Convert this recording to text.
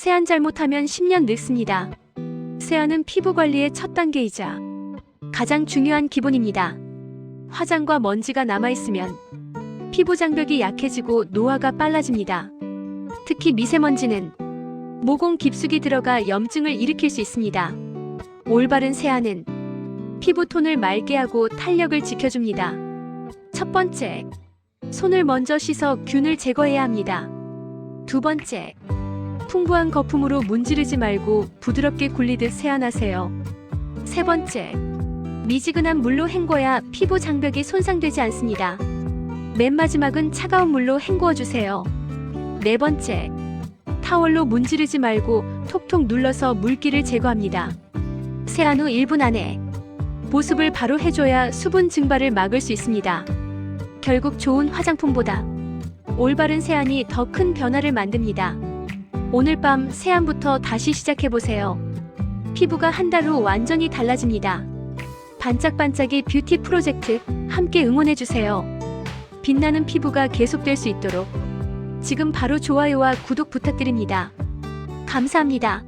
세안 잘못하면 10년 늙습니다. 세안은 피부 관리의 첫 단계이자 가장 중요한 기본입니다. 화장과 먼지가 남아있으면 피부 장벽이 약해지고 노화가 빨라집니다. 특히 미세먼지는 모공 깊숙이 들어가 염증을 일으킬 수 있습니다. 올바른 세안은 피부 톤을 맑게 하고 탄력을 지켜줍니다. 첫 번째, 손을 먼저 씻어 균을 제거해야 합니다. 두 번째, 풍부한 거품으로 문지르지 말고 부드럽게 굴리듯 세안하세요. 세 번째, 미지근한 물로 헹궈야 피부 장벽이 손상되지 않습니다. 맨 마지막은 차가운 물로 헹구어 주세요. 네 번째, 타월로 문지르지 말고 톡톡 눌러서 물기를 제거합니다. 세안 후 1분 안에 보습을 바로 해줘야 수분 증발을 막을 수 있습니다. 결국 좋은 화장품보다 올바른 세안이 더 큰 변화를 만듭니다. 오늘 밤 세안부터 다시 시작해보세요. 피부가 한 달 후 완전히 달라집니다. 반짝반짝이 뷰티 프로젝트 함께 응원해주세요. 빛나는 피부가 계속될 수 있도록 지금 바로 좋아요와 구독 부탁드립니다. 감사합니다.